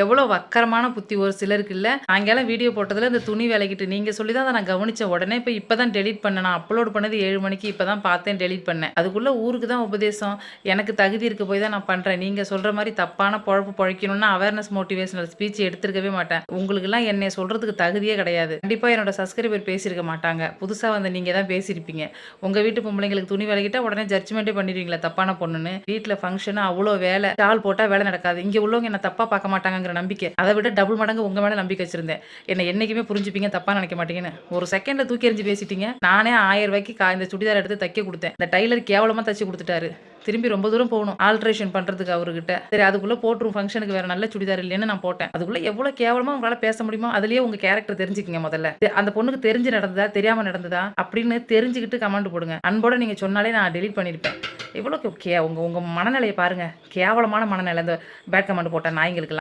எவ்வளோ வக்கரமான புத்தி ஒரு சிலருக்கு இல்லை. சாயங்காலம் வீடியோ போட்டதில் இந்த துணி விலகிட்டு நீங்கள் சொல்லி தான் அதை நான் கவனித்த உடனே இப்போ இப்போ தான் டெலிட் பண்ணேன். நான் அப்லோட் பண்ணது ஏழு மணிக்கு இப்போ தான் பார்த்தேன் டெலிட் பண்ணேன். அதுக்குள்ளே ஊருக்கு தான் உபதேசம். எனக்கு தகுதி இருக்க போய் தான் நான் பண்ணுறேன் நீங்கள் சொல்கிற மாதிரி தப்பான பொழப்பு பழைக்கணும்னா அவேர்னஸ் மோட்டிவேஷனல் ஸ்பீச் எடுத்துருக்கவே மாட்டேன். உங்களுக்குலாம் என்னை சொல்கிறதுக்கு தகுதியே கிடையாது. கண்டிப்பாக என்னோட சப்ஸ்கிரைபர் பேசியிருக்க மாட்டாங்க. புதுசாக வந்து நீங்கள் தான் பேசியிருப்பீங்க. உங்கள் வீட்டு பொம்பளைங்களுக்கு துணி விலகிட்டா உடனே ஜட்ஜ்மெண்ட்டே பண்ணிடுவீங்களா தப்பான பொண்ணுன்னு. வீட்டில் ஃபங்க்ஷனு அவ்வளோ வேலை. டால் போட்டால் வேலை நடக்காது. இங்கே உள்ளவங்க என்ன தப்பாக பார்க்க மாட்டாங்க மாட்டாங்கங்கிற நம்பிக்கை. அதை விட டபுள் மடங்கு உங்கள் மேலே நம்பிக்கை வச்சிருந்தேன். என்னை என்னைக்குமே புரிஞ்சுப்பீங்க தப்பாக நினைக்க மாட்டீங்கன்னு. ஒரு செகண்டில் தூக்கி எறிஞ்சு பேசிட்டீங்க. நானே ஆயிரம் ரூபாய்க்கு கா இந்த சுடிதார் எடுத்து தைக்க கொடுத்தேன். இந்த டைலர் கேவலமாக தச்சு கொடுத்துட்டாரு. திரும்பி ரொம்ப தூரம் போகணும். ஆல்ட்ரேஷன் பண்ணுறதுக்கு அவர்கிட்ட. சரி அதுக்குள்ளே போட்டுரும். ஃபங்க்ஷனுக்கு வேறு நல்ல சுடிதார் இல்லைன்னு நான் போட்டேன். அதுக்குள்ளே எவ்வளோ கேவலமாக உங்களால் பேச முடியுமோ அதுலேயே உங்கள் கேரக்டர் தெரிஞ்சுக்கங்க முதல்ல. அந்த பொண்ணுக்கு தெரிஞ்சு நடந்ததா தெரியாமல் நடந்ததா அப்படின்னு தெரிஞ்சுக்கிட்டு கமெண்ட் போடுங்க. அன்போட நீங்கள் சொன்னாலே நான் டெலிட் பண்ணியிருப்பேன் எவ்வளோ கே உங்கள் உங்கள் மனநிலையை பாருங்கள் கேவலமான மனநிலை. இந்த பேட் கமெண்ட் போட்ட நாய்ங்களுக்கெல்லாம்